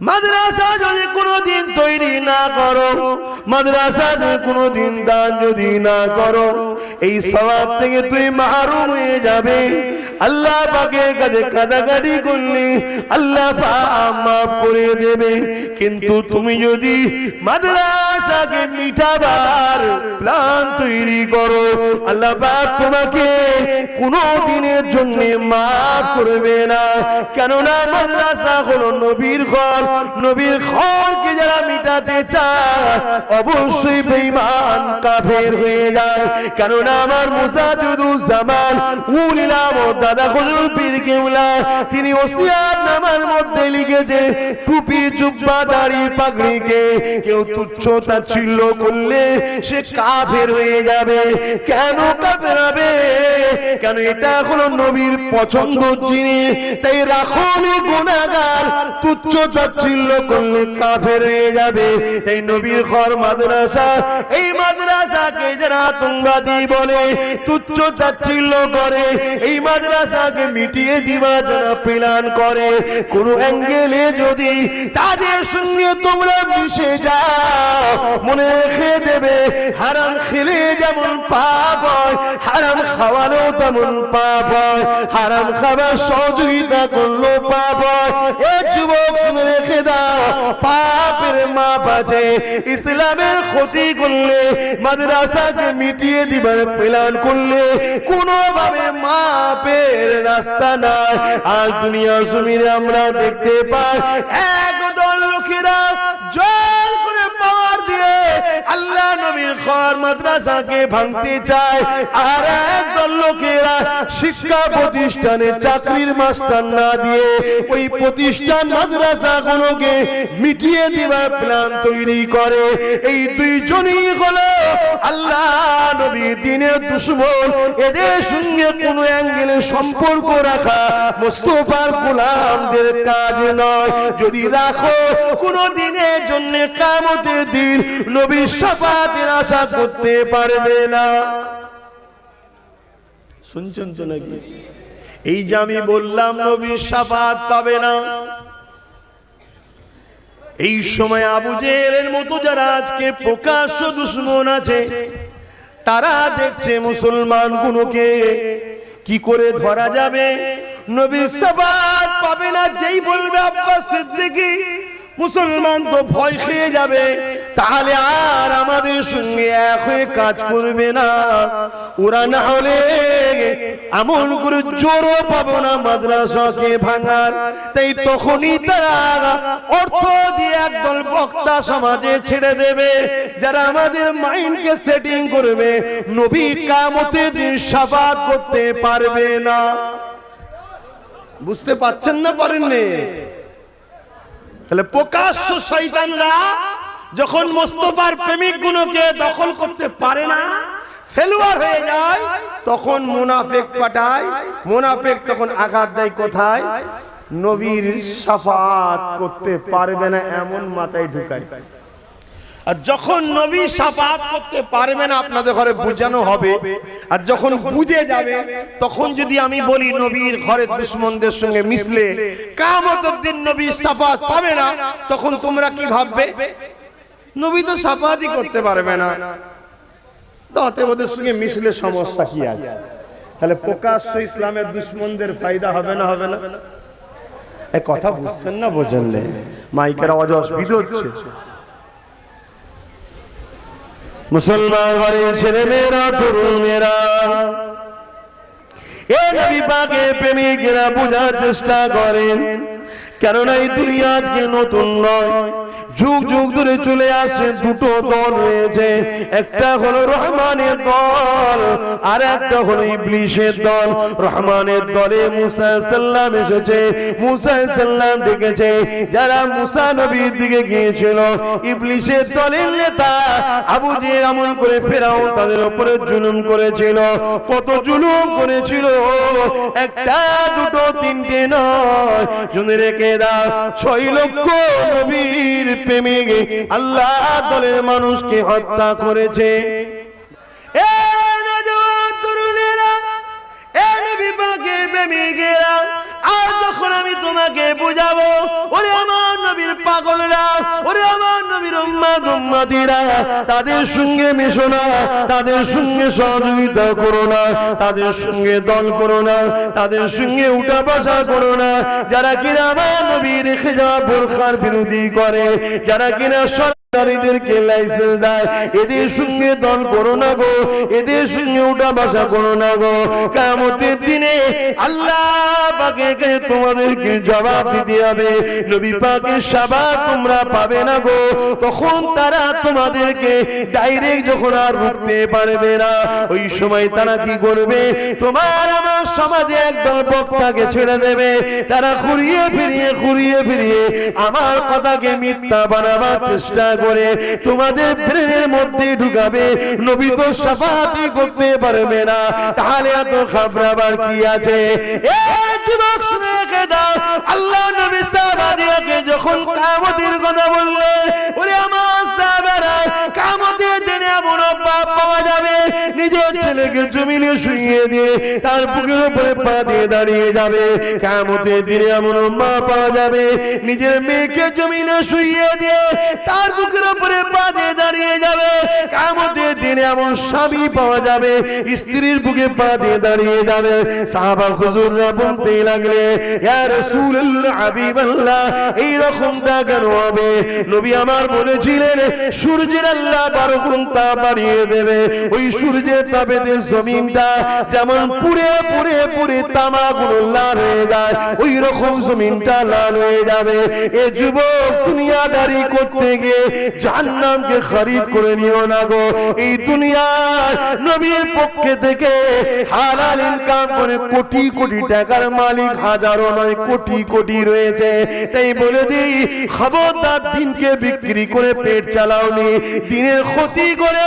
মাদ্রাসা যদি কোনোদিন তৈরি না করো, মাদ্রাসা যদি কোনোদিন দান যদি না করো, এই সবাব থেকে তুই মারুম হয়ে যাবে। আল্লাহ পাকে কাছে কাদাকাটি করলে আল্লাহ পা মাফ করে দেবে। কিন্তু তুমি যদি মাদ্রাসাকে মিটাবার প্ল্যান তৈরি করো। আল্লাহ পাক তোমাকে কোনো দিনের জন্য মাফ করবে না। কেননা মাদ্রাসা হলো নবীর ঘর। নবীর ঘরকে যারা মিটাতে চায়, অবশ্যই বেঈমান কাফের হয়ে যায়। কেননা আমার মুসাদুদুজ জামান উলিলাম দাদা হুজুর পীর কেওলা, তিনি ওসিয়াত নামার মধ্যে লিখেছে, টুপি, জুব্বা, দাড়ি, পাগড়িকে কেউ তুচ্ছ তাচ্ছিল্য করলে সে কাফের হয়ে যাবে। কেন কাফের হবে? কেন এটা হলো নবীর পছন্দ জিনিস, তাই রাখো গুণাগার। তুচ্ছ তাচ্ছিল্য করলে কাফের হয়ে যাবে। এই নবীর ঘর মাদ্রাসা, এই মাদ্রাসাকে যারা আতঙ্কবাদী বলে, তুচ্ছ তাচ্ছিল্য করে, এই মাদ্রাসাকে মিটিয়ে দিবা যারা প্ল্যান করে। কোন অ্যাঙ্গেলে যদি তাদের সঙ্গে তোমরা মিশে যাও, মনে রেখে দেবে, হারাম খেলে যেমন পাপ হয়, হারাম খাওয়ানো তেমন পাপ হয়। হারাম খাবার সহযোগিতা করল পাপ। এ যুবক শুনে রেখে দাও, পাপের মাপ আছে ইসলামের ক্ষতি করলে, মাদ্রাসাকে মিটিয়ে দিবার প্ল্যান করলে কোনোভাবে মাপের রাস্তা নাই। আজ দুনিয়া জমিনে আমরা দেখতে পাই নবীর ঘর মাদ্রাসাকে ভাঙতে চায়। আর একদল লোকেরা শিক্ষা প্রতিষ্ঠানে চাকরির মাস্টার না দিয়ে ওই প্রতিষ্ঠান মাদ্রাসা গুলোকে মিটিয়ে দেওয়ার প্ল্যান তৈরি করে। এই দুইজনই হলো আল্লাহ নবী দিনের দুশ্মন। এদের সঙ্গে কোনো অ্যাঙ্গেলে সম্পর্ক রাখা মোস্তফার গোলামদের কাজ নয়। যদি রাখো, কোনো দিনের জন্য কামতের দিন নবী সাফাতের আশা করতে পারবে না। শুনছেন তো নাকি? এই যে আমি বললাম নবী সাফাত পাবে না। এই সময় আবু জেলের মতো যারা আজকে প্রকাশ্য দুশ্মন আছে, তারা দেখছে মুসলমান গুলোকে কি করে ধরা যাবে। নবী সাবাত পাবে না, যেই বলবে আব্বাস সিদ্দিকী, মুসলমান তো ভয় খেয়ে যাবে। তাহলে আর আমাদের সঙ্গে এক হয়ে কাজ করবে না। ওরা না হলে এমন করে জোরও পাবো না মাদ্রাসাকে ভাঙার। তাই তখনই তারা অর্থ দিয়ে একদল বক্তা সমাজে ছেড়ে দেবে, যারা আমাদের মাইন্ডকে সেটিং করবে। নবী কামতে দিন সাবাদ করতে পারবে না। বুঝতে পাচ্ছেন না পারেননি তাহলে প্রকাশ্য শয়তানরা যখন মোস্তফার প্রেমিক গুলোকে দখল করতে পারে না, ফেলুয়ার হয়ে যায়, তখন মুনাফেক পাঠায়, মুনাফেক তখন আঘাত দেয় কোথায়? নবীর সাফাত করতে পারবে না, এমন মাথায় ঢুকায়। আর যখন নবী সাফাত করতে পারবে না, আপনাদের ঘরে বুঝানো হবে, আর যখন বুঝে যাবে, তখন যদি আমি বলি নবীর ঘরের দুশ্মনদের সঙ্গে মিশলে, কামতের দিন নবী সাফাত পাবে না, তখন তোমরা কি ভাববে? নবী তো সাফাতই করতে পারবে না। তাতে ওদের সঙ্গে মিশলে সমস্যা কি আছে? তাহলে প্রকাশ্য ইসলামের দুশ্মনদের ফায়দা হবে না হবে না? এ কথা বুঝছেন না, বোঝেন মাইকের আওয়াজ অসুবিধা হচ্ছে। মুসলমান ঘরের ছেলে মেয়েরা তরুণেরা, এ নবী পাকে প্রেমিকেরা বোঝার চেষ্টা করেন। কেননা এই দুনিয়া আজকে নতুন নয়। যুগ যুগ ধরে চলে আসছে, দুটো দল রয়েছে। একটা হলো রহমানের দল, আর একটা হলো ইবলিশের দল। রহমানের দলে মুসা সাল্লাম এসেছে। মুসা সাল্লাম ডেকেছে। যারা মুসা নবীর দিকে গিয়েছিল, ইবলিশের দলের নেতা আবু যে আমল করে ফেরাও তাদের উপরে জুলুম করেছিল। কত জুলুম করেছিল? একটা, দুটো, তিনটে নয়। শুনে রেখে দাও ছয় লক্ষ নবীর প্রেমে আল্লাহ দলের মানুষকে হত্যা করেছে। আর যখন আমি তোমাকে বুঝাবো ওরে আমার পাগলরা, ওরে আমার নবীর তাদের সঙ্গে মেশো না, তাদের সঙ্গে সহযোগিতা করো না, তাদের সঙ্গে দল করো না, তাদের সঙ্গে উঠা বসা করো না। যারা কিনা আমার নবী রেখে যাওয়া বোরখার বিরোধী করে, যারা কিনা লাইসেন্স দেয়। এদের সঙ্গে দল করো না গো, এদের সঙ্গে উঠা বসা করো না গো। কামতের দিনে আল্লাহ পাকে তোমাদেরকে জবাব দিতে হবে। নবী পাকের সাবা তোমরা পাবে না গো। তখন তারা তোমাদেরকে ডাইরেক্ট যখন আর রুখতে পারবে না, ওই সময় তারা কি করবে? তোমার আমার সমাজে একদল বক্তাকে ছেড়ে দেবে। তারা ঘুরিয়ে ফিরিয়ে ঘুরিয়ে ফিরিয়ে আমার কথাকে মিথ্যা বানাবার চেষ্টা করে তোমাদের ব্রেনের মধ্যে ঢুকাবে। নবী তো সাফাতি করতে পারবে না। তাহলে এত খাবরাবার কি আছে? আল্লাহ নবী সাহাবাদিয়াকে যখন কামতের কথা বললে ওরে আমার সাহাবারা, কামতের দিনে এমন পাওয়া যাবে নিজের ছেলেকে জমিনে দিয়ে তার বুকের উপরে পা দিয়ে দাঁড়িয়ে যাবে। দিনে এমন মা পাওয়া যাবে, নিজের মেয়েকে জমিনে দিয়ে তার বুকের উপরে পা দিয়ে দাঁড়িয়ে যাবে। দিনে এমন স্বামী পাওয়া যাবে, স্ত্রীর বুকে পা দিয়ে দাঁড়িয়ে যাবে। সাহাবা হুজুররা বলতে লাগলে, ইয়া রাসূলুল্লাহ, হাবিবাল্লাহ, এই কেন হবে? নবী আমার বলেছিলেন, সূর্যের আল্লাহ বারো গুণ তাপ বাড়িয়ে দেবে। ওই সূর্যের তাপেতে জমিনটা যেমন পুড়ে পুড়ে তামাগুলো লাল হয়ে যায় ওই রকম জমিনটা লাল হয়ে যাবে। এ যুবক দুনিয়াদারি করতে গিয়ে জাহান্নামকে খরিদ করে নিও না গো। এই দুনিয়ার নবীর পক্ষে থেকে হালাল ইনকাম করে কোটি কোটি টাকার মালিক হাজারো নয়, কোটি কোটি রয়েছে। তাই বলে দিই, খবরদার দিনকে বিক্রি করে পেট চালাওনি, দিনের ক্ষতি করে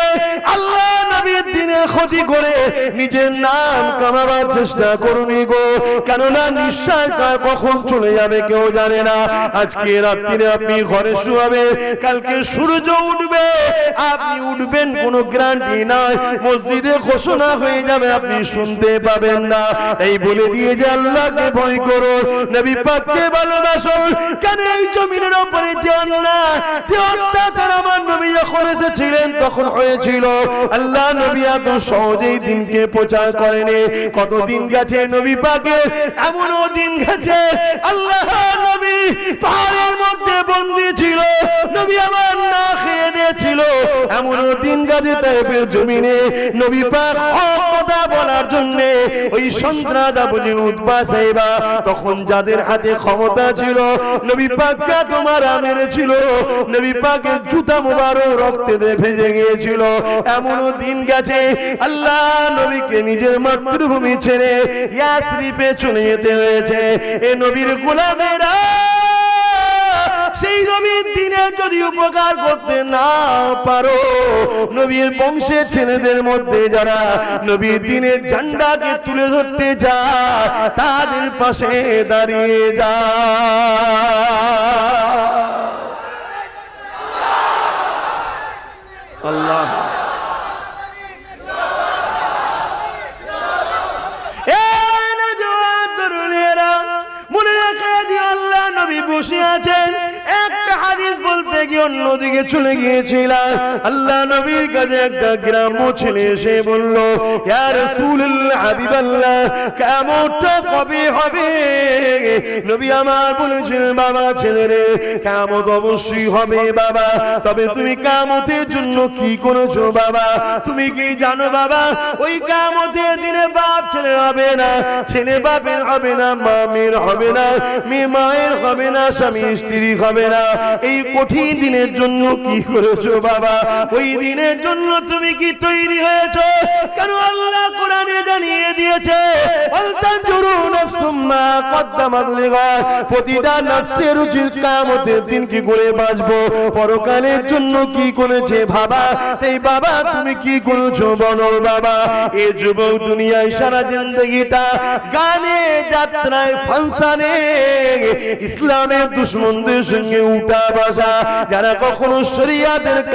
আল্লাহ নবীর দিনের ক্ষতি করে নিজের নাম কামাবার চেষ্টা করুনি গো। কেননা নিঃশ্বাস কার কখন চলে যাবে কেউ জানে না। আজকে রাত্রিরে আপনি ঘরে শুয়াবে, কালকে সূর্য উঠবে। আপনি উঠবেন, কোনো গ্যারান্টি নাই। মসজিদে ঘোষণা হয়ে যাবে, আপনি শুনতে পাবেন না। এই বলে দিয়ে যে আল্লাহকে ভয় করো। নবী পাককে ভালোবাসো। কেন এই জমিনের উপরে যে অন্যায় যে অত্যাচার আমার নবী যখন এসেছিলেন, তখন হয়েছিল আল্লাহ নবী এত সহজেই দিনকে প্রচার করেনি। কতদিন গেছে নবী পাকে? এমনও দিন গেছে। আল্লাহ নবী পাহাড়ের মধ্যে বন্দি ছিল। নবী আমার না খেয়ে নিয়েছিল। এমনও দিন গেছে তাইফের জমিনে। নবী পাক বলার জন্য ওই সন্ত্রাস বুঝি উদ্বা সাহেবা তখন যাদের হাতে ক্ষমতা ছিল, নবী পাককে তোমার মেরেছিল নবী পাকের জুতা মুবারক রক্তে ভেজে গিয়েছিল। এমনও দিন গেছে, আল্লাহ নবীকে নিজের মাতৃভূমি ছেড়ে ইয়াসরিফে চলে যেতে হয়েছে। এ নবীর গোলামেরা সেই নবীর দিনে যদি উপকার করতে না পারো, নবীর বংশের ছেলেদের মধ্যে যারা নবীর দিনের ঝান্ডাকে তুলে ধরতে যা তাদের পাশে দাঁড়িয়ে যা। আল্লাহ। মনে রেখে দিও আল্লাহ নবী বসে আছেন। হাদিস বলতে গিয়ে অন্যদিকে চলে গিয়েছিলাম। আল্লাহ নবীর কাছে একটা গ্রাম্য ছেলে এসে বলল, ইয়া রাসূলুল্লাহ, হাবিবাল্লাহ কবে হবে? নবী আমার বাবা ছেলেরে কিয়ামত অবশ্যই হবে বাবা, তবে তুমি কিয়ামতের জন্য কি করেছ বাবা? তুমি কি জানো বাবা, ওই কিয়ামতের দিনে বাপ ছেলে হবে না, ছেলে বাপের হবে না, মা মেয়ের হবে না, মেয়ে মায়ের হবে না, স্বামী স্ত্রী হবে না এই কঠিন দিনের জন্য কি করেছ বাবা? ওই দিনের জন্য তুমি কি তৈরি হয়েছো? কেন আল্লাহ কোরআনে জানিয়ে দিয়েছে প্রতিটা নফসের উচিত কিয়ামতের দিন কি করে বাঁচবো? পরকালের জন্য কি করেছে বাবা? এই বাবা, তুমি কি বাবা? এ যুবক দুনিয়ায় সারা জিন্দগিটা গানে, যাত্রায় ইসলামের দুশ্মনদের সঙ্গে উঠা বসা। যারা কখনো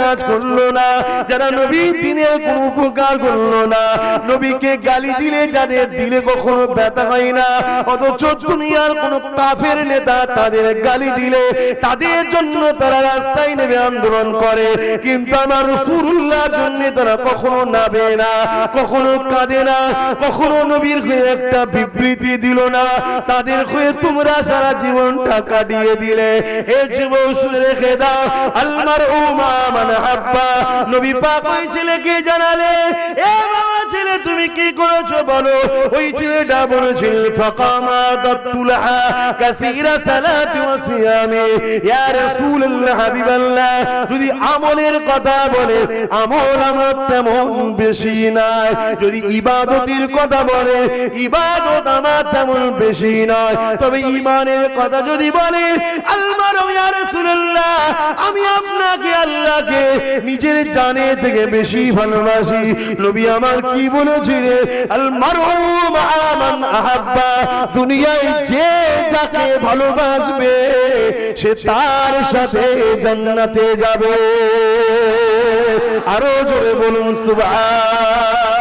কাজ করল না, যারা নবী দিনের কোনো উপকার করল না, নবীকে গালি দিলে যাদের দিলে কখনো ব্যথা হয় না, অথচ দুনিয়ার কোন কাফের নেতা তাদের গালি দিলে তাদের জন্য তারা রাস্তায় নেমে আন্দোলন করে। কিন্তু আমার রসুল্লাহ জন্য তারা কখনো নাবে না, কখনো কাঁদে না, কখনো নবীর হয়ে একটা বিবৃতি দিল না। তাদের হয়ে তোমরা সারা জীবনটা কাটিয়ে দিলে। এ জীবন শুনে রেখে দাও। আলমার উমা মানে হাব্বা। নবী পাক ওই ছেলেকে জানালে, এ বাবা ছেলে, তুমি কি করেছ বলো? ওই ছেলেটা বলেছিল, ফাকামা দাতুলহা কাসীরা সালাতি ওয়া সিয়ামি ইয়া রাসূলুল্লাহ হাবিবাল্লাহ যদি আমলের কথা বলে, আমল আমার তেমন বেশি নাই যদি ইবাদতের কথা বলে, ইবাদত আমার তেমন বেশি নয়। তবে ইমানের কথা যদি বলে আলমার ইয়া রাসূলুল্লাহ, আমি আপনাকে, আল্লাহকে নিজের জানে থেকে বেশি ভালোবাসি। নবী আমার কি বলেছিলেন? আল মারহু মান আহাব্বা, দুনিয়ায় যে যাকে ভালোবাসবে সে তার সাথে জান্নাতে যাবে। আরও জোরে বলুন সুবহান।